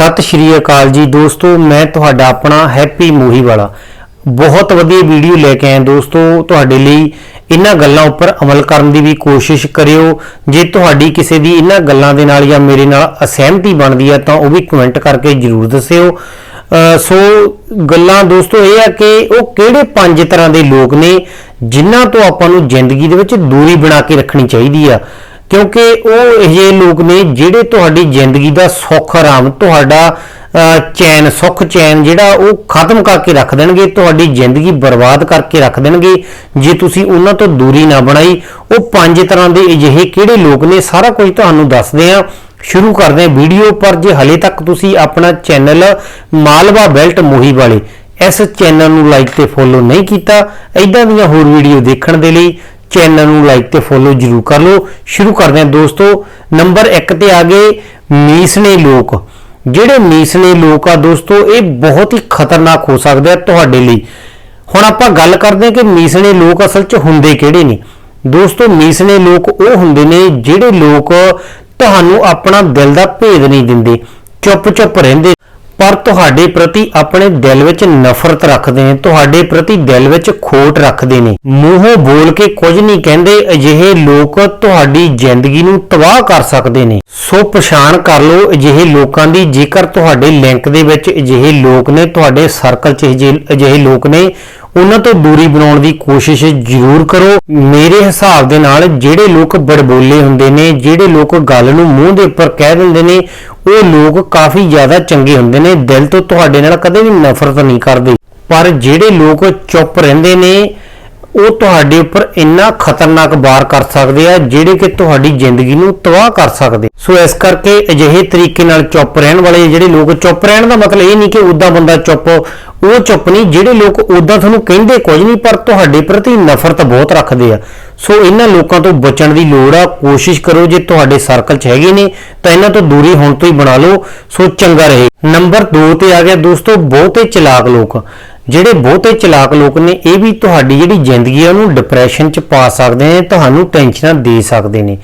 ਸਤਿ ਸ਼੍ਰੀ ਅਕਾਲ ਜੀ ਦੋਸਤੋ, ਮੈਂ ਤੁਹਾਡਾ ਆਪਣਾ ਹੈਪੀ ਮੂਹੀ ਵਾਲਾ। ਬਹੁਤ ਵਧੀਆ ਵੀਡੀਓ ਲੈ ਕੇ ਆਇਆ ਦੋਸਤੋ, ਤੁਹਾਡੇ ਲਈ ਇਹਨਾਂ ਗੱਲਾਂ ਉੱਪਰ ਅਮਲ ਕਰਨ ਦੀ ਵੀ ਕੋਸ਼ਿਸ਼ ਕਰਿਓ। ਜੇ ਤੁਹਾਡੀ ਕਿਸੇ ਦੀ ਇਹਨਾਂ ਗੱਲਾਂ ਦੇ ਨਾਲ ਜਾਂ ਮੇਰੇ ਨਾਲ ਅਸਹਿਮਤੀ ਬਣਦੀ ਹੈ ਤਾਂ ਉਹ ਵੀ ਕਮੈਂਟ ਕਰਕੇ ਜਰੂਰ ਦੱਸਿਓ। ਸੋ ਗੱਲਾਂ ਦੋਸਤੋ ਇਹ ਆ ਕਿ ਉਹ ਕਿਹੜੇ ਪੰਜ ਤਰ੍ਹਾਂ ਦੇ ਲੋਕ ਨੇ, ਜਿਨ੍ਹਾਂ ਤੋਂ ਆਪਾਂ ਨੂੰ ਜ਼ਿੰਦਗੀ ਦੇ ਵਿੱਚ ਦੂਰੀ ਬਣਾ ਕੇ ਰੱਖਣੀ ਚਾਹੀਦੀ ਆ। ਕਿਉਂਕਿ ਉਹ ਇਹ ਲੋਕ ਨੇ ਜਿਹੜੇ ਤੁਹਾਡੀ ਜ਼ਿੰਦਗੀ ਦਾ ਸੁੱਖ ਆਰਾਮ, ਤੁਹਾਡਾ ਚੈਨ, ਸੁੱਖ ਚੈਨ ਜਿਹੜਾ ਉਹ ਖਤਮ ਕਰਕੇ ਰੱਖ ਦੇਣਗੇ, ਤੁਹਾਡੀ ਜ਼ਿੰਦਗੀ ਬਰਬਾਦ ਕਰਕੇ ਰੱਖ ਦੇਣਗੇ। ਜੇ ਤੁਸੀਂ ਉਹਨਾਂ ਤੋਂ ਦੂਰੀ ਨਾ ਬਣਾਈ, ਉਹ ਪੰਜ ਤਰ੍ਹਾਂ ਦੇ ਅਜਿਹੇ ਕਿਹੜੇ ਲੋਕ ਨੇ? ਸਾਰਾ ਕੁਝ ਤੁਹਾਨੂੰ ਦੱਸਦੇ ਆ ਸ਼ੁਰੂ ਕਰਦੇ ਹਾਂ ਵੀਡੀਓ ਪਰ, ਜੇ ਹਲੇ ਤੱਕ ਤੁਸੀਂ ਆਪਣਾ ਚੈਨਲ ਮਾਲਵਾ ਬੈਲਟ ਮੋਹੀ ਵਾਲੇ ਇਸ ਚੈਨਲ ਨੂੰ ਲਾਈਕ ਤੇ ਫੋਲੋ ਨਹੀਂ ਕੀਤਾ ਐਦਾਂ ਦੀਆਂ ਹੋਰ ਵੀਡੀਓ ਦੇਖਣ ਦੇ ਲਈ ਚੈਨਲ ਨੂੰ ਲਾਈਕ ਤੇ ਫੋਲੋ ਜਰੂਰ ਕਰ ਲਓ। ਸ਼ੁਰੂ ਕਰਦੇ ਹਾਂ ਦੋਸਤੋ, ਨੰਬਰ 1 ਤੇ ਆ ਗਏ ਮੀਸਨੇ ਲੋਕ। ਜਿਹੜੇ ਮੀਸਨੇ ਲੋਕ ਆ ਦੋਸਤੋ, ਇਹ ਬਹੁਤ ਹੀ ਖਤਰਨਾਕ ਹੋ ਸਕਦੇ ਆ ਤੁਹਾਡੇ ਲਈ। ਹੁਣ ਆਪਾਂ ਗੱਲ ਕਰਦੇ ਹਾਂ ਕਿ ਮੀਸਣੇ ਲੋਕ ਅਸਲ 'ਚ ਹੁੰਦੇ ਕਿਹੜੇ ਨੇ। ਦੋਸਤੋ ਮੀਸਣੇ ਲੋਕ ਉਹ ਹੁੰਦੇ ਨੇ ਜਿਹੜੇ ਲੋਕ ਤੁਹਾਨੂੰ ਆਪਣਾ ਦਿਲ ਦਾ ਭੇਦ ਨਹੀਂ ਦਿੰਦੇ। ਚੁੱਪ-ਚੁੱਪ ਰਹਿੰਦੇ ਤੁਹਾਡੇ ਪ੍ਰਤੀ ਆਪਣੇ ਦਿਲ ਵਿੱਚ ਨਫ਼ਰਤ ਰੱਖਦੇ ਨੇ, ਤੁਹਾਡੇ ਪ੍ਰਤੀ ਦਿਲ ਵਿੱਚ ਖੋਟ ਰੱਖਦੇ ਨੇ। ਮੂੰਹੋਂ ਬੋਲ ਕੇ ਕੁਝ ਨਹੀਂ ਕਹਿੰਦੇ, ਅਜਿਹੇ ਲੋਕ ਤੁਹਾਡੀ ਜ਼ਿੰਦਗੀ ਨੂੰ ਤਬਾਹ ਕਰ ਸਕਦੇ ਨੇ। ਸੋ ਪਛਾਣ ਕਰ ਲਓ, ਅਜਿਹੇ ਲੋਕਾਂ ਦੀ, ਜੇਕਰ ਤੁਹਾਡੇ ਲਿੰਕ ਦੇ ਵਿੱਚ ਅਜਿਹੇ ਲੋਕ ਨੇ, ਤੁਹਾਡੇ ਸਰਕਲ 'ਚ ਅਜਿਹੇ ਅਜਿਹੇ ਲੋਕ ਨੇ ਉਹਨਾਂ ਤੋਂ ਦੂਰੀ ਬਣਾਉਣ ਦੀ ਕੋਸ਼ਿਸ਼ ਜ਼ਰੂਰ ਕਰੋ। ਮੇਰੇ ਹਿਸਾਬ ਦੇ ਨਾਲ ਜਿਹੜੇ ਲੋਕ ਬੜਬੋਲੇ ਹੁੰਦੇ ਨੇ, ਜਿਹੜੇ ਲੋਕ ਗੱਲ ਨੂੰ ਮੂੰਹ ਦੇ ਉੱਪਰ ਕਹਿ ਦਿੰਦੇ ਨੇ, ਉਹ ਲੋਕ ਕਾਫੀ ਜ਼ਿਆਦਾ ਚੰਗੇ ਹੁੰਦੇ ਨੇ, ਦਿਲ ਤੋਂ ਤੁਹਾਡੇ ਨਾਲ ਕਦੇ ਵੀ ਨਫ਼ਰਤ ਨਹੀਂ ਕਰਦੇ। ਪਰ ਜਿਹੜੇ ਲੋਕ ਚੁੱਪ ਰਹਿੰਦੇ ਨੇ ਉਹ ਤੁਹਾਡੇ ਉੱਪਰ ਇੰਨਾ ਖਤਰਨਾਕ ਵਾਰ ਕਰ ਸਕਦੇ ਆ, ਜਿਹੜੇ ਕਿ ਤੁਹਾਡੀ ਜ਼ਿੰਦਗੀ ਨੂੰ ਤਬਾਹ ਕਰ ਸਕਦੇ। ਸੋ ਇਸ ਕਰਕੇ ਅਜਿਹੇ ਤਰੀਕੇ ਨਾਲ ਚੁੱਪ ਰਹਿਣ ਵਾਲੇ ਜਿਹੜੇ ਲੋਕ, ਚੁੱਪ ਰਹਿਣ ਦਾ ਮਤਲਬ ਇਹ ਨਹੀਂ ਕਿ ਉਦਾਂ ਬੰਦਾ ਚੁੱਪ ਉਹ ਚੁੱਪ ਨਹੀਂ, ਜਿਹੜੇ ਲੋਕ ਉਦਾਂ ਤੁਹਾਨੂੰ ਕਹਿੰਦੇ ਕੁਝ ਨਹੀਂ, ਪਰ ਤੁਹਾਡੇ ਪ੍ਰਤੀ ਨਫ਼ਰਤ ਬਹੁਤ ਰੱਖਦੇ ਆ। ਸੋ ਇਹਨਾਂ ਲੋਕਾਂ ਤੋਂ ਬਚਣ ਦੀ ਲੋੜ ਆ, ਕੋਸ਼ਿਸ਼ ਕਰੋ ਜੇ ਤੁਹਾਡੇ ਸਰਕਲ 'ਚ ਹੈਗੇ ਨੇ, ਤਾਂ ਇਹਨਾਂ ਤੋਂ ਦੂਰੀ ਹੁਣ ਤੋਂ ਹੀ ਬਣਾ ਲਓ। ਸੋ ਚੰਗਾ ਰਹੇ। ਨੰਬਰ 2 ਤੇ ਆ ਗਿਆ ਦੋਸਤੋ, ਬਹੁਤੇ ਚਲਾਕ ਲੋਕ। ਜਿਹੜੇ ਬਹੁਤੇ ਚਲਾਕ ਲੋਕ ਨੇ ਇਹ ਵੀ ਤੁਹਾਡੀ ਜਿਹੜੀ ਜ਼ਿੰਦਗੀ ਆ ਉਹਨੂੰ ਡਿਪਰੈਸ਼ਨ 'ਚ ਪਾ ਸਕਦੇ ਨੇ ਤੁਹਾਨੂੰ ਟੈਨਸ਼ਨਾਂ ਦੇ ਸਕਦੇ ਨੇ।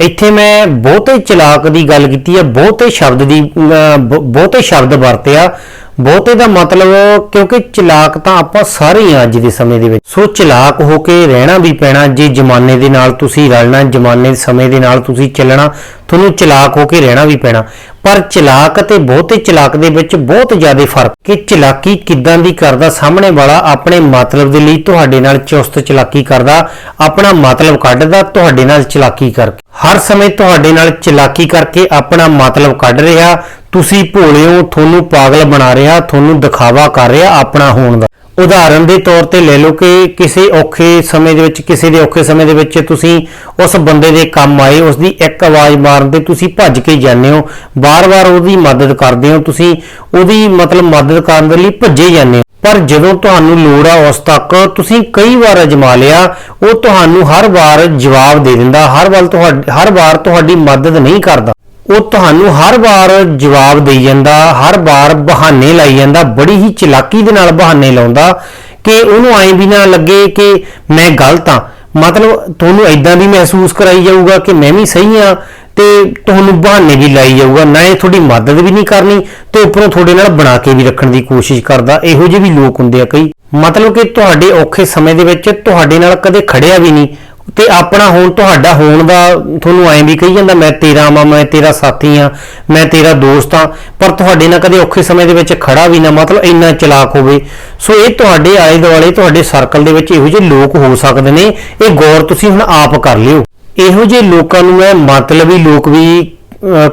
ਇੱਥੇ ਮੈਂ ਬਹੁਤੇ ਚਲਾਕ ਦੀ ਗੱਲ ਕੀਤੀ ਆ ਬਹੁਤੇ ਸ਼ਬਦ ਦੀ ਅਮ, ਬ- ਬਹੁਤੇ ਸ਼ਬਦ ਵਰਤਿਆ ਬਹੁਤੇ ਦਾ ਮਤਲਬ ਕਿਉਂਕਿ ਚਲਾਕ ਤਾਂ ਆਪਾਂ ਸਾਰੇ ਹੀ ਹਾਂ ਅੱਜ ਦੇ ਸਮੇਂ ਦੇ ਵਿੱਚ। ਸੋ ਚਲਾਕ ਹੋ ਕੇ ਰਹਿਣਾ ਵੀ ਪੈਣਾ ਜੇ ਜ਼ਮਾਨੇ ਦੇ ਨਾਲ ਤੁਸੀਂ ਰਲਣਾ ਜ਼ਮਾਨੇ ਦੇ ਸਮੇਂ ਦੇ ਨਾਲ ਤੁਸੀਂ ਚੱਲਣਾ ਤੁਹਾਨੂੰ ਚਲਾਕ ਹੋ ਕੇ ਰਹਿਣਾ ਵੀ ਪੈਣਾ। ਪਰ ਚਲਾਕ ਅਤੇ ਬਹੁਤੇ ਚਲਾਕ ਦੇ ਵਿੱਚ ਬਹੁਤ ਜ਼ਿਆਦਾ ਫ਼ਰਕ ਕਿ ਚਲਾਕੀ ਕਿੱਦਾਂ ਦੀ ਕਰਦਾ, ਸਾਹਮਣੇ ਵਾਲਾ ਆਪਣੇ ਮਤਲਬ ਦੇ ਲਈ ਤੁਹਾਡੇ ਨਾਲ ਚੁਸਤ ਚਲਾਕੀ ਕਰਦਾ, ਆਪਣਾ ਮਤਲਬ ਕੱਢਦਾ, ਤੁਹਾਡੇ ਨਾਲ ਚਲਾਕੀ ਕਰਕੇ। ਹਰ ਸਮੇਂ ਤੁਹਾਡੇ ਨਾਲ ਚਲਾਕੀ ਕਰਕੇ ਆਪਣਾ ਮਤਲਬ ਕੱਢ ਰਿਹਾ, ਤੁਸੀਂ ਭੋਲੇ ਹੋ, ਤੁਹਾਨੂੰ ਪਾਗਲ ਬਣਾ ਰਿਹਾ, ਤੁਹਾਨੂੰ ਦਿਖਾਵਾ ਕਰ ਰਿਹਾ ਆਪਣਾ ਹੋਣ ਦਾ। ਉਦਾਹਰਨ ਦੇ ਤੌਰ ਤੇ ਲੈ ਲਓ ਕਿ ਕਿਸੇ ਔਖੇ ਸਮੇਂ ਦੇ ਵਿੱਚ, ਕਿਸੇ ਦੇ ਔਖੇ ਸਮੇਂ ਦੇ ਵਿੱਚ ਤੁਸੀਂ ਉਸ ਬੰਦੇ ਦੇ ਕੰਮ ਆਏ ਉਸ ਦੀ ਇੱਕ ਆਵਾਜ਼ ਮਾਰਨ ਤੇ ਤੁਸੀਂ ਭੱਜ ਕੇ ਜਾਂਦੇ ਹੋ। ਬਾਰ-ਬਾਰ ਉਹਦੀ ਮਦਦ ਕਰਦੇ ਹੋ। ਤੁਸੀਂ ਉਹਦੀ ਮਤਲਬ ਮਦਦ ਕਰਨ ਦੇ ਲਈ ਭੱਜੇ ਜਾਂਦੇ ਹੋ। ਪਰ ਜਦੋਂ ਤੁਹਾਨੂੰ ਲੋੜ ਆ ਉਸ ਤੱਕ, ਤੁਸੀਂ ਕਈ ਵਾਰ ਅਜਮਾ ਲਿਆ, ਉਹ ਤੁਹਾਨੂੰ ਹਰ ਵਾਰ ਜਵਾਬ ਦੇ ਦਿੰਦਾ, ਹਰ ਵਾਰ ਤੁਹਾਡੀ, ਹਰ ਵਾਰ ਤੁਹਾਡੀ ਮਦਦ ਨਹੀਂ ਕਰਦਾ। ਉਹ ਤੁਹਾਨੂੰ ਹਰ ਵਾਰ ਜਵਾਬ ਦੇਈ ਜਾਂਦਾ, ਹਰ ਵਾਰ ਬਹਾਨੇ ਲਾਈ ਜਾਂਦਾ, ਬੜੀ ਹੀ ਚਲਾਕੀ ਦੇ ਨਾਲ ਬਹਾਨੇ ਲਾਉਂਦਾ ਕਿ ਉਹਨੂੰ ਐਂ ਵੀ ਨਾ ਲੱਗੇ ਕਿ ਮੈਂ ਗਲਤ ਆ ਮਤਲਬ ਤੁਹਾਨੂੰ ਐਦਾਂ ਵੀ ਮਹਿਸੂਸ ਕਰਾਈ ਜਾਊਗਾ ਕਿ ਮੈਂ ਵੀ ਸਹੀ ਆ ਤੇ ਤੁਹਾਨੂੰ ਬਹਾਨੇ ਵੀ ਲਾਈ ਜਾਊਗਾ। ਨਾ ਇਹ ਤੁਹਾਡੀ ਮਦਦ ਵੀ ਨਹੀਂ ਕਰਨੀ ਤੇ ਉੱਪਰੋਂ ਤੁਹਾਡੇ ਨਾਲ ਬਣਾ ਕੇ ਵੀ ਰੱਖਣ ਦੀ ਕੋਸ਼ਿਸ਼ ਕਰਦਾ। ਇਹੋ ਜਿਹੇ ਵੀ ਲੋਕ ਹੁੰਦੇ ਆ ਕਈ। ਮਤਲਬ ਕਿ ਤੁਹਾਡੇ ਔਖੇ ਸਮੇਂ ਦੇ ਵਿੱਚ ਤੁਹਾਡੇ ਨਾਲ ਕਦੇ ਖੜਿਆ ਵੀ ਨਹੀਂ। ਤੇ ਆਪਣਾ ਹੁਣ ਤੁਹਾਡਾ ਹੋਣ ਦਾ ਤੁਹਾਨੂੰ ਐਂ ਵੀ ਕਹੀ ਜਾਂਦਾ, ਮੈਂ ਤੇਰਾ ਮਾਂ ਮੈਂ ਤੇਰਾ ਸਾਥੀ ਆ, ਮੈਂ ਤੇਰਾ ਦੋਸਤ ਆ, ਪਰ ਤੁਹਾਡੇ ਨਾਲ ਕਦੇ ਔਖੇ ਸਮੇਂ ਦੇ ਵਿੱਚ ਖੜਾ ਵੀ ਨਾ, ਮਤਲਬ ਇੰਨਾ ਚਲਾਕ ਹੋਵੇ। ਸੋ ਇਹ ਤੁਹਾਡੇ ਆਲੇ ਦੁਆਲੇ, ਤੁਹਾਡੇ ਸਰਕਲ ਦੇ ਵਿੱਚ ਇਹੋ ਜਿਹੇ ਲੋਕ ਹੋ ਸਕਦੇ ਨੇ, ਇਹ ਗੌਰ ਤੁਸੀਂ ਹੁਣ ਆਪ ਕਰ ਲਿਓ। ਇਹੋ ਜਿਹੇ ਲੋਕਾਂ ਨੂੰ ਮੈਂ ਮਤਲਬੀ ਲੋਕ ਵੀ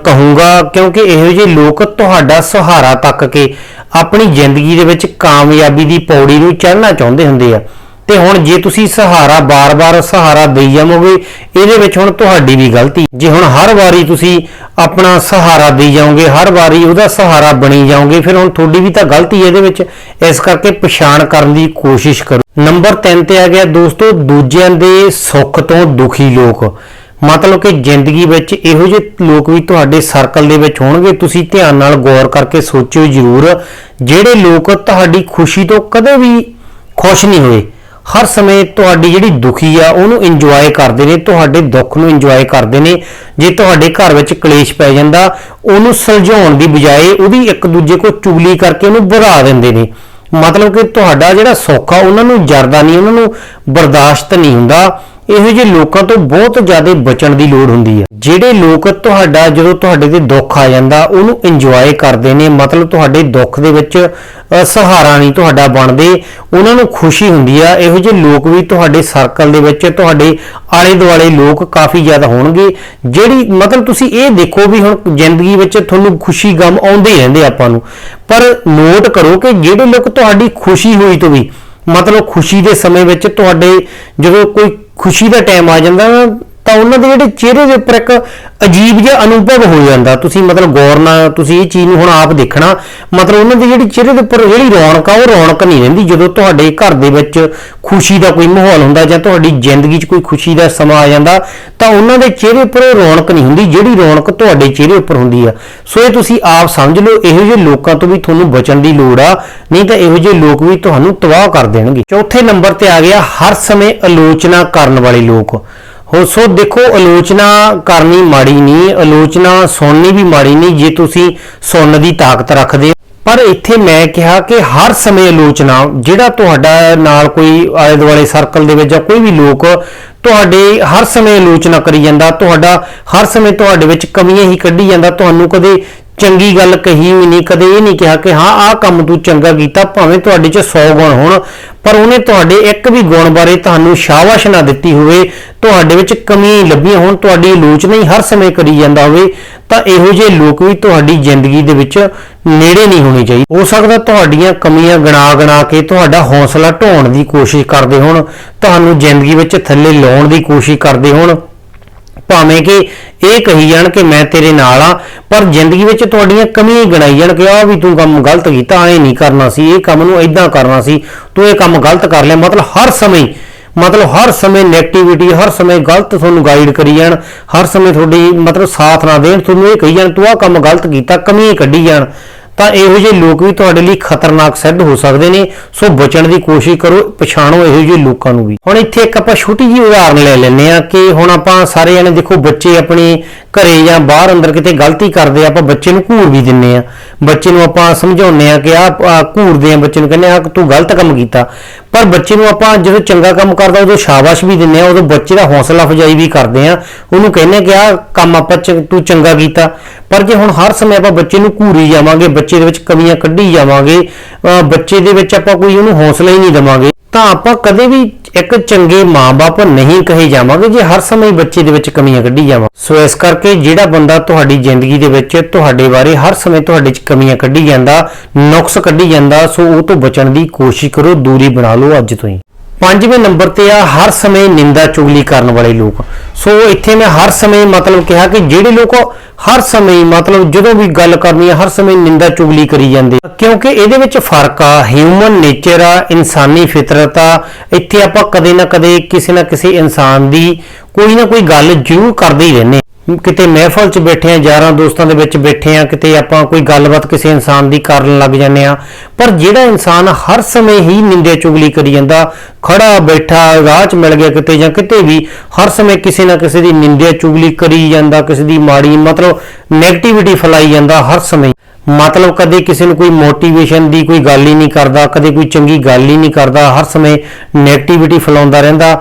ਕਹੂੰਗਾ, ਕਿਉਂਕਿ ਇਹੋ ਜਿਹੇ ਲੋਕ ਤੁਹਾਡਾ ਸਹਾਰਾ ਤੱਕ ਕੇ ਆਪਣੀ ਜ਼ਿੰਦਗੀ ਦੇ ਵਿੱਚ ਕਾਮਯਾਬੀ ਦੀ ਪੌੜੀ ਨੂੰ ਚੜ੍ਹਨਾ ਚਾਹੁੰਦੇ ਹੁੰਦੇ ਆ। ਤੇ ਹੁਣ ਜੇ ਤੁਸੀਂ ਸਹਾਰਾ ਬਾਰ-ਬਾਰ ਸਹਾਰਾ ਦੇਈ ਜਾਵੋਗੇ, ਇਹਦੇ ਵਿੱਚ ਹੁਣ ਤੁਹਾਡੀ ਵੀ ਗਲਤੀ। ਜੇ ਹੁਣ ਹਰ ਵਾਰੀ ਤੁਸੀਂ ਆਪਣਾ ਸਹਾਰਾ ਦੇਈ ਜਾਓਗੇ, ਹਰ ਵਾਰੀ ਉਹਦਾ ਸਹਾਰਾ ਬਣੀ ਜਾਓਗੇ, ਫਿਰ ਹੁਣ ਤੁਹਾਡੀ ਵੀ ਤਾਂ ਗਲਤੀ ਹੈ ਇਹਦੇ ਵਿੱਚ। ਇਸ ਕਰਕੇ ਪਛਾਣ ਕਰਨ ਦੀ ਕੋਸ਼ਿਸ਼ ਕਰੋ। ਨੰਬਰ 3 ਤੇ ਆ ਗਿਆ, ਦੋਸਤੋ, ਦੂਜਿਆਂ ਦੇ ਸੁੱਖ ਤੋਂ ਦੁਖੀ ਲੋਕ। ਮਤਲਬ ਕਿ ਜ਼ਿੰਦਗੀ ਵਿੱਚ ਇਹੋ ਜਿਹੇ ਲੋਕ ਵੀ ਤੁਹਾਡੇ ਸਰਕਲ ਦੇ ਵਿੱਚ ਹੋਣਗੇ, ਤੁਸੀਂ ਧਿਆਨ ਨਾਲ ਗੌਰ ਕਰਕੇ ਸੋਚਿਓ ਜ਼ਰੂਰ। ਜਿਹੜੇ ਲੋਕ ਤੁਹਾਡੀ ਖੁਸ਼ੀ ਤੋਂ ਕਦੇ ਵੀ ਖੁਸ਼ ਨਹੀਂ ਹੋਏ ਹਰ ਸਮੇਂ ਤੁਹਾਡੀ ਜਿਹੜੀ ਦੁਖੀ ਆ, ਉਹਨੂੰ ਇੰਜੋਏ ਕਰਦੇ ਨੇ, ਤੁਹਾਡੇ ਦੁੱਖ ਨੂੰ ਇੰਜੋਏ ਕਰਦੇ ਨੇ। ਜੇ ਤੁਹਾਡੇ ਘਰ ਵਿੱਚ ਕਲੇਸ਼ ਪੈ ਜਾਂਦਾ, ਉਹਨੂੰ ਸੁਲਝਾਉਣ ਦੀ ਬਜਾਏ ਉਹਦੀ ਇੱਕ ਦੂਜੇ ਕੋਲ ਚੁਗਲੀ ਕਰਕੇ ਉਹਨੂੰ ਵਧਾ ਦਿੰਦੇ ਨੇ। ਮਤਲਬ ਕਿ ਤੁਹਾਡਾ ਜਿਹੜਾ ਸੁੱਖ ਆ, ਉਹਨਾਂ ਨੂੰ ਜਰਦਾ ਨਹੀਂ, ਉਹਨਾਂ ਨੂੰ ਬਰਦਾਸ਼ਤ ਨਹੀਂ ਹੁੰਦਾ। ਇਹੋ ਜਿਹੇ ਲੋਕਾਂ ਤੋਂ ਬਹੁਤ ਜ਼ਿਆਦਾ ਬਚਣ ਦੀ ਲੋੜ ਹੁੰਦੀ ਹੈ ਜਿਹੜੇ ਲੋਕ ਤੁਹਾਡਾ, ਜਦੋਂ ਤੁਹਾਡੇ ਤੇ ਦੁੱਖ ਆ ਜਾਂਦਾ, ਉਹਨੂੰ ਇੰਜੋਏ ਕਰਦੇ ਨੇ, ਮਤਲਬ ਤੁਹਾਡੇ ਦੁੱਖ ਦੇ ਵਿੱਚ ਸਹਾਰਾ ਨਹੀਂ ਤੁਹਾਡਾ ਬਣਦੇ, ਉਹਨਾਂ ਨੂੰ ਖੁਸ਼ੀ ਹੁੰਦੀ ਆ। ਇਹੋ ਜਿਹੇ ਲੋਕ ਵੀ ਤੁਹਾਡੇ ਸਰਕਲ ਦੇ ਵਿੱਚ, ਤੁਹਾਡੇ ਆਲੇ ਦੁਆਲੇ ਲੋਕ ਕਾਫੀ ਜ਼ਿਆਦਾ ਹੋਣਗੇ, ਜਿਹੜੀ ਮਤਲਬ ਤੁਸੀਂ ਇਹ ਦੇਖੋ ਵੀ ਹੁਣ ਜ਼ਿੰਦਗੀ ਵਿੱਚ ਤੁਹਾਨੂੰ ਖੁਸ਼ੀ ਗਮ ਆਉਂਦੇ ਹੀ ਰਹਿੰਦੇ ਆਪਾਂ ਨੂੰ। ਪਰ ਨੋਟ ਕਰੋ ਕਿ ਜਿਹੜੇ ਲੋਕ ਤੁਹਾਡੀ ਖੁਸ਼ੀ ਹੋਈ ਤੋਂ ਵੀ, ਮਤਲਬ ਖੁਸ਼ੀ ਦੇ ਸਮੇਂ ਵਿੱਚ ਤੁਹਾਡੇ, ਜਦੋਂ ਕੋਈ ਖੁਸ਼ੀ ਦਾ ਟਾਈਮ ਆ ਜਾਂਦਾ ਤਾਂ ਉਹਨਾਂ ਦੇ ਜਿਹੜੇ ਚਿਹਰੇ ਦੇ ਉੱਪਰ ਇੱਕ ਅਜੀਬ ਜਿਹਾ ਅਨੁਭਵ ਹੋ ਜਾਂਦਾ। ਤੁਸੀਂ ਮਤਲਬ ਗੌਰ ਨਾਲ ਤੁਸੀਂ ਇਹ ਚੀਜ਼ ਨੂੰ ਹੁਣ ਆਪ ਦੇਖਣਾ, ਮਤਲਬ ਉਹਨਾਂ ਦੇ ਜਿਹੜੀ ਚਿਹਰੇ ਦੇ ਉੱਪਰ ਜਿਹੜੀ ਰੌਣਕ ਆ, ਉਹ ਰੌਣਕ ਨਹੀਂ ਰਹਿੰਦੀ। ਜਦੋਂ ਤੁਹਾਡੇ ਘਰ ਦੇ ਵਿੱਚ ਖੁਸ਼ੀ ਦਾ ਕੋਈ ਮਾਹੌਲ ਹੁੰਦਾ ਜਾਂ ਤੁਹਾਡੀ ਜ਼ਿੰਦਗੀ 'ਚ ਕੋਈ ਖੁਸ਼ੀ ਦਾ ਸਮਾਂ ਆ ਜਾਂਦਾ, ਤਾਂ ਉਹਨਾਂ ਦੇ ਚਿਹਰੇ ਉੱਪਰ ਉਹ ਰੌਣਕ ਨਹੀਂ ਹੁੰਦੀ, ਜਿਹੜੀ ਰੌਣਕ ਤੁਹਾਡੇ ਚਿਹਰੇ ਉੱਪਰ ਹੁੰਦੀ ਆ। ਸੋ ਇਹ ਤੁਸੀਂ ਆਪ ਸਮਝ ਲਓ, ਇਹੋ ਜਿਹੇ ਲੋਕਾਂ ਤੋਂ ਵੀ ਤੁਹਾਨੂੰ ਬਚਣ ਦੀ ਲੋੜ ਆ, ਨਹੀਂ ਤਾਂ ਇਹੋ ਜਿਹੇ ਲੋਕ ਵੀ ਤੁਹਾਨੂੰ ਤਬਾਹ ਕਰ ਦੇਣਗੇ। ਚੌਥੇ ਨੰਬਰ ਤੇ ਆ ਗਿਆ, ਹਰ ਸਮੇਂ ਆਲੋਚਨਾ ਕਰਨ ਵਾਲੇ ਲੋਕ। ਹੋ ਸੋ ਦੇਖੋ, ਆਲੋਚਨਾ ਕਰਨੀ ਮਾੜੀ ਨਹੀਂ, ਆਲੋਚਨਾ ਸੁਣਨੀ ਵੀ ਮਾੜੀ ਨਹੀਂ ਜੇ ਤੁਸੀਂ ਸੁਣਨ ਦੀ ਤਾਕਤ ਰੱਖਦੇ ਹੋ। ਪਰ ਇੱਥੇ ਮੈਂ ਕਿਹਾ ਕਿ ਹਰ ਸਮੇਂ ਆਲੋਚਨਾ, ਜਿਹੜਾ ਤੁਹਾਡਾ ਨਾਲ ਕੋਈ ਆਲੇ ਦੁਆਲੇ ਸਰਕਲ ਦੇ ਵਿੱਚ ਜਾਂ ਕੋਈ ਵੀ ਲੋਕ ਤੁਹਾਡੇ ਹਰ ਸਮੇਂ ਆਲੋਚਨਾ ਕਰੀ ਜਾਂਦਾ, ਤੁਹਾਡਾ ਹਰ ਸਮੇਂ ਤੁਹਾਡੇ ਵਿੱਚ ਕਮੀਆਂ ਹੀ ਕੱਢੀ ਜਾਂਦਾ, ਤੁਹਾਨੂੰ ਕਦੇ ਚੰਗੀ ਗੱਲ ਕਹੀ ਵੀ ਨਹੀਂ, ਕਦੇ ਇਹ ਨਹੀਂ ਕਿਹਾ ਕਿ ਹਾਂ, ਆਹ ਕੰਮ ਤੂੰ ਚੰਗਾ ਕੀਤਾ, ਭਾਵੇਂ ਤੁਹਾਡੇ 'ਚ 100 ਗੁਣ ਹੋਣ, ਪਰ ਉਹਨੇ ਤੁਹਾਡੇ ਇੱਕ ਵੀ ਗੁਣ ਬਾਰੇ ਤੁਹਾਨੂੰ ਸ਼ਾਬਾਸ਼ ਨਾ ਦਿੱਤੀ ਹੋਵੇ, ਤੁਹਾਡੇ ਵਿੱਚ ਕਮੀਆਂ ਹੀ ਹੋਣ, ਤੁਹਾਡੀ ਆਲੋਚਨਾ ਹੀ ਹਰ ਸਮੇਂ ਕਰੀ ਜਾਂਦਾ ਹੋਵੇ, ਤਾਂ ਇਹੋ ਜਿਹੇ ਲੋਕ ਵੀ ਤੁਹਾਡੀ ਜ਼ਿੰਦਗੀ ਦੇ ਵਿੱਚ ਨੇੜੇ ਨਹੀਂ ਹੋਣੇ ਚਾਹੀਦੇ। ਹੋ ਸਕਦਾ ਤੁਹਾਡੀਆਂ ਕਮੀਆਂ ਗਣਾ ਗਣਾ ਕੇ ਤੁਹਾਡਾ ਹੌਸਲਾ ਢਾਉਣ ਦੀ ਕੋਸ਼ਿਸ਼ ਕਰਦੇ ਹੋਣ, ਤੁਹਾਨੂੰ ਜ਼ਿੰਦਗੀ ਵਿੱਚ ਥੱਲੇ ਲਾਉਣ ਦੀ ਕੋਸ਼ਿਸ਼ ਕਰਦੇ ਹੋਣ ਭਾਵੇਂ ਕਿ ਇਹ ਕਹੀ ਜਾਣ ਕਿ ਮੈਂ ਤੇਰੇ ਨਾਲ ਆ ਪਰ ਜ਼ਿੰਦਗੀ ਵਿੱਚ ਤੁਹਾਡੀਆਂ ਕਮੀਆਂ ਹੀ ਗਣਾਈ ਜਾਣ ਕਿ ਆ ਵੀ ਤੂੰ ਕੰਮ ਗਲਤ ਕੀਤਾ ਐ ਨਹੀਂ ਕਰਨਾ ਸੀ, ਇਹ ਕੰਮ ਨੂੰ ਇਦਾਂ ਕਰਨਾ ਸੀ, ਤੂੰ ਇਹ ਕੰਮ ਗਲਤ ਕਰ ਲਿਆ। ਮਤਲਬ ਹਰ ਸਮੇਂ, ਮਤਲਬ ਹਰ ਸਮੇਂ 네ਗੇਟਿਵਿਟੀ ਹਰ ਸਮੇਂ ਗਲਤ ਤੁਹਾਨੂੰ ਗਾਈਡ ਕਰੀ ਜਾਣ, ਹਰ ਸਮੇਂ ਤੁਹਾਡੀ ਮਤਲਬ ਸਾਥ ਨਾ ਦੇਣ, ਤੁਹਾਨੂੰ ਇਹ ਕਹੀ ਜਾਣ, ਤੂੰ ਆ ਕੰਮ ਗਲਤ ਕੀਤਾ ਕਮੀ ਕੱਢੀ ਜਾਣ। ਤਾਂ ਇਹੋ ਜਿਹੇ ਲੋਕ ਵੀ ਤੁਹਾਡੇ ਲਈ ਖਤਰਨਾਕ ਸਿੱਧ ਹੋ ਸਕਦੇ ਨੇ। ਸੋ ਬਚਣ ਦੀ ਕੋਸ਼ਿਸ਼ ਕਰੋ, ਪਛਾਣੋ ਇਹੋ ਜਿਹੇ ਲੋਕਾਂ ਨੂੰ ਵੀ। ਹੁਣ ਇੱਥੇ ਇੱਕ ਆਪਾਂ ਛੋਟੀ ਜਿਹੀ ਉਦਾਹਰਨ ਲੈ ਲੈਂਦੇ ਆ ਕਿ ਹੁਣ ਆਪਾਂ ਸਾਰੇ ਜਣੇ ਦੇਖੋ, ਬੱਚੇ ਆਪਣੇ ਘਰੇ ਜਾਂ ਬਾਹਰ ਅੰਦਰ ਕਿਤੇ ਗਲਤੀ ਕਰਦੇ ਆਪਾਂ ਬੱਚੇ ਨੂੰ ਘੂਰ ਵੀ ਦਿੰਨੇ ਆ ਬੱਚੇ ਨੂੰ ਆਪਾਂ ਸਮਝਾਉਂਦੇ ਆ ਕਿ ਆ ਘੂਰਦੇ ਆ, ਬੱਚੇ ਨੂੰ ਕਹਿੰਦੇ ਆ ਕਿ ਤੂੰ ਗਲਤ ਕੰਮ ਕੀਤਾ। ਪਰ ਬੱਚੇ ਨੂੰ ਆਪਾਂ ਜਦੋਂ ਚੰਗਾ ਕੰਮ ਕਰਦਾ, ਉਦੋਂ ਸ਼ਾਬਾਸ਼ ਵੀ ਦਿੰਨੇ ਆ ਉਦੋਂ ਬੱਚੇ ਦਾ ਹੌਸਲਾ ਅਫਜ਼ਾਈ ਵੀ ਕਰਦੇ ਆ ਉਹਨੂੰ ਕਹਿੰਦੇ ਆ ਕਿ ਆ ਕੰਮ ਆਪਾਂ ਚ- ਤੂੰ ਚੰਗਾ ਕੀਤਾ। ਪਰ ਜੇ ਹੁਣ ਹਰ ਸਮੇਂ ਆਪਾਂ ਬੱਚੇ ਨੂੰ ਘੂਰੀ ਜਾਵਾਂਗੇ, ਬੱਚੇ ਦੇ ਵਿੱਚ ਕਮੀਆਂ ਕੱਢੀ ਜਾਵਾਂਗੇ, ਅਹ ਬੱਚੇ ਦੇ ਵਿੱਚ ਆਪਾਂ ਕੋਈ ਉਹਨੂੰ ਹੌਸਲਾ ਹੀ ਨਹੀਂ ਦੇਵਾਂਗੇ, ਤਾਂ ਆਪਾਂ ਕਦੇ ਵੀ ਇੱਕ ਚੰਗੇ ਮਾਪੇ ਨਹੀਂ ਕਹੇ ਜਾਵਾਂਗੇ ਜੇ ਹਰ ਸਮੇਂ ਬੱਚੇ ਦੇ ਵਿੱਚ ਕਮੀਆਂ ਕੱਢੀ ਜਾਵਾਂ। ਸੋ ਇਸ ਕਰਕੇ ਜਿਹੜਾ ਬੰਦਾ ਤੁਹਾਡੀ ਜ਼ਿੰਦਗੀ ਦੇ ਵਿੱਚ ਤੁਹਾਡੇ ਬਾਰੇ ਹਰ ਸਮੇਂ ਤੁਹਾਡੇ 'ਚ ਕਮੀਆਂ ਕੱਢੀ ਜਾਂਦਾ, ਨੁਕਸ ਕੱਢੀ ਜਾਂਦਾ, ਸੋ ਉਹ ਤੋਂ ਬਚਣ ਦੀ ਕੋਸ਼ਿਸ਼ ਕਰੋ, ਦੂਰੀ ਬਣਾ ਲਓ ਅੱਜ ਤੋਂ ਹੀ। ਪੰਜਵੇਂ ਨੰਬਰ ਤੇ ਆ, ਹਰ ਸਮੇਂ ਨਿੰਦਾ ਚੁਗਲੀ ਕਰਨ ਵਾਲੇ ਲੋਕ। ਸੋ ਇੱਥੇ ਮੈਂ ਹਰ ਸਮੇਂ ਮਤਲਬ ਕਿਹਾ ਕਿ ਜਿਹੜੇ ਲੋਕ ਹਰ ਸਮੇਂ ਮਤਲਬ ਜਦੋਂ ਵੀ ਗੱਲ ਕਰਨੀ ਹੈ ਹਰ ਸਮੇਂ ਨਿੰਦਾ ਚੁਗਲੀ ਕਰੀ ਜਾਂਦੇ ਕਿਉਂਕਿ ਇਹਦੇ ਵਿੱਚ ਫ਼ਰਕ ਆ ਹਿਊਮਨ ਨੇਚਰ ਆ, ਇਨਸਾਨੀ ਫਿਤਰਤ ਆ। ਇੱਥੇ ਆਪਾਂ ਕਦੇ ਨਾ ਕਦੇ ਕਿਸੇ ਨਾ ਕਿਸੇ ਇਨਸਾਨ ਦੀ ਕੋਈ ਨਾ ਕੋਈ ਗੱਲ ਜ਼ਰੂਰ ਕਰਦੇ ਹੀ ਰਹਿੰਦੇ ਕਿਤੇ ਮਹਿਫਲ 'ਚ ਬੈਠੇ ਆ, ਯਾਰਾਂ ਦੋਸਤਾਂ ਦੇ ਵਿੱਚ ਬੈਠੇ ਆ, ਕਿਤੇ ਆਪਾਂ ਕੋਈ ਗੱਲਬਾਤ ਕਿਸੇ ਇਨਸਾਨ ਦੀ ਕਰਨ ਲੱਗ ਜਾਂਦੇ ਆ। ਪਰ ਜਿਹੜਾ ਇਨਸਾਨ ਹਰ ਸਮੇਂ ਹੀ ਨਿੰਦੇ ਚੁਗਲੀ ਕਰੀ ਜਾਂਦਾ, ਖੜਾ ਬੈਠਾ, ਰਾਹ 'ਚ ਮਿਲ ਗਿਆ ਕਿਤੇ ਜਾਂ ਕਿਤੇ ਵੀ, ਹਰ ਸਮੇਂ ਕਿਸੇ ਨਾ ਕਿਸੇ ਦੀ ਨਿੰਦਿਆ ਚੁਗਲੀ ਕਰੀ ਜਾਂਦਾ, ਕਿਸੇ ਦੀ ਮਾੜੀ ਮਤਲਬ 네ਗੇਟਿਵਿਟੀ ਫੈਲਾਈ ਜਾਂਦਾ ਹਰ ਸਮੇਂ। ਮਤਲਬ ਕਦੇ ਕਿਸੇ ਨੂੰ ਕੋਈ ਮੋਟੀਵੇਸ਼ਨ ਦੀ ਕੋਈ ਗੱਲ ਹੀ ਨਹੀਂ ਕਰਦਾ, ਕਦੇ ਕੋਈ ਚੰਗੀ ਗੱਲ ਹੀ ਨਹੀਂ ਕਰਦਾ, ਹਰ ਸਮੇਂ 네ਗੇਟਿਵਿਟੀ ਫੈਲਾਉਂਦਾ ਰਹਿੰਦਾ।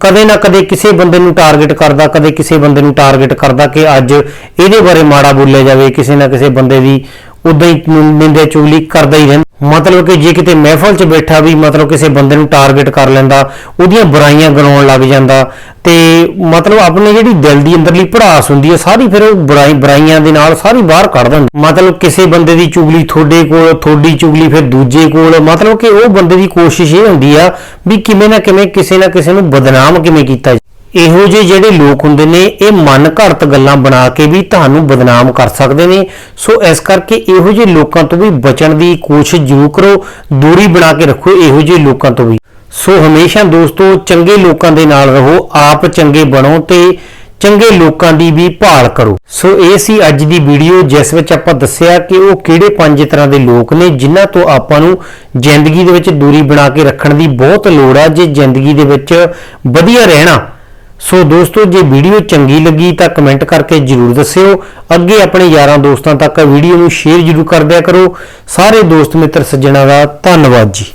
ਕਦੇ ਨਾ ਕਦੇ ਕਿਸੇ ਬੰਦੇ ਨੂੰ ਟਾਰਗੇਟ ਕਰਦਾ, ਕਦੇ ਕਿਸੇ ਬੰਦੇ ਨੂੰ ਟਾਰਗੇਟ ਕਰਦਾ ਕਿ ਅੱਜ ਇਹਦੇ ਬਾਰੇ ਮਾੜਾ ਬੋਲਿਆ ਜਾਵੇ, ਕਿਸੇ ਨਾ ਕਿਸੇ ਬੰਦੇ ਦੀ ਉਦਾਂ ਹੀ ਨਿੰਦੇ ਚੁਗਲੀ ਕਰਦਾ ਹੀ ਰਹਿੰਦਾ। ਮਤਲਬ ਕਿ ਜੇ ਕਿਤੇ ਮਹਿਫਲ 'ਚ ਬੈਠਾ ਵੀ ਮਤਲਬ ਕਿਸੇ ਬੰਦੇ ਨੂੰ ਟਾਰਗੇਟ ਕਰ ਲੈਂਦਾ, ਉਹਦੀਆਂ ਬੁਰਾਈਆਂ ਗਣਾਉਣ ਲੱਗ ਜਾਂਦਾ, ਤੇ ਮਤਲਬ ਆਪਣੇ ਜਿਹੜੀ ਦਿਲ ਦੀ ਅੰਦਰਲੀ ਭੜਾਸ ਹੁੰਦੀ ਹੈ ਸਾਰੀ ਫਿਰ ਉਹ ਬੁਰਾਈ, ਬੁਰਾਈਆਂ ਦੇ ਨਾਲ ਸਾਰੀ ਬਾਹਰ ਕੱਢ ਦਿੰਦਾ ਮਤਲਬ ਕਿਸੇ ਬੰਦੇ ਦੀ ਚੁਗਲੀ ਤੁਹਾਡੇ ਕੋਲ, ਤੁਹਾਡੀ ਚੁਗਲੀ ਫਿਰ ਦੂਜੇ ਕੋਲ, ਮਤਲਬ ਕਿ ਉਹ ਬੰਦੇ ਦੀ ਕੋਸ਼ਿਸ਼ ਇਹ ਹੁੰਦੀ ਆ ਵੀ ਕਿਵੇਂ ਨਾ ਕਿਵੇਂ ਕਿਸੇ ਨਾ ਕਿਸੇ ਨੂੰ ਬਦਨਾਮ ਕਿਵੇਂ ਕੀਤਾ ਜਾਏ। ਇਹੋ ਜਿਹੇ ਜਿਹੜੇ ਲੋਕ ਹੁੰਦੇ ਨੇ, ਇਹ ਮਨ ਘੜਤ ਗੱਲਾਂ ਬਣਾ ਕੇ ਵੀ ਤੁਹਾਨੂੰ ਬਦਨਾਮ ਕਰ ਸਕਦੇ ਨੇ। ਸੋ ਇਸ ਕਰਕੇ ਇਹੋ ਜਿਹੇ ਲੋਕਾਂ ਤੋਂ ਵੀ ਬਚਣ ਦੀ ਕੋਸ਼ਿਸ਼ ਜ਼ਰੂਰ ਕਰੋ, ਦੂਰੀ ਬਣਾ ਕੇ ਰੱਖੋ ਇਹੋ ਜਿਹੇ ਲੋਕਾਂ ਤੋਂ ਵੀ। ਸੋ ਹਮੇਸ਼ਾ ਦੋਸਤੋ, ਚੰਗੇ ਲੋਕਾਂ ਦੇ ਨਾਲ ਰਹੋ, ਆਪ ਚੰਗੇ ਬਣੋ ਤੇ ਚੰਗੇ ਲੋਕਾਂ ਦੀ ਵੀ ਭਾਲ ਕਰੋ। ਸੋ ਇਹ ਸੀ ਅੱਜ ਦੀ ਵੀਡੀਓ, ਜਿਸ ਵਿੱਚ ਆਪਾਂ ਦੱਸਿਆ ਕਿ ਉਹ ਕਿਹੜੇ ਪੰਜ ਤਰ੍ਹਾਂ ਦੇ ਲੋਕ ਨੇ, ਜਿਨ੍ਹਾਂ ਤੋਂ ਆਪਾਂ ਨੂੰ ਜ਼ਿੰਦਗੀ ਦੇ ਵਿੱਚ ਦੂਰੀ ਬਣਾ ਕੇ ਰੱਖਣ ਦੀ ਬਹੁਤ ਲੋੜ ਆ। ਜੇ ਜ਼ਿੰਦਗੀ ਦੇ ਵਿੱਚ ਵਧੀਆ ਰਹਿਣਾ ਸੋ ਦੋਸਤੋ, ਜੇ ਵੀਡੀਓ ਚੰਗੀ ਲੱਗੀ ਤਾਂ ਕਮੈਂਟ ਕਰਕੇ ਜਰੂਰ ਦੱਸਿਓ। ਅੱਗੇ ਆਪਣੇ ਯਾਰਾਂ ਦੋਸਤਾਂ ਤੱਕ ਵੀਡੀਓ ਨੂੰ ਸ਼ੇਅਰ ਜਰੂਰ ਕਰ ਦਿਆ ਕਰੋ। ਸਾਰੇ ਦੋਸਤ ਮਿੱਤਰ ਸੱਜਣਾ ਦਾ ਧੰਨਵਾਦ ਜੀ।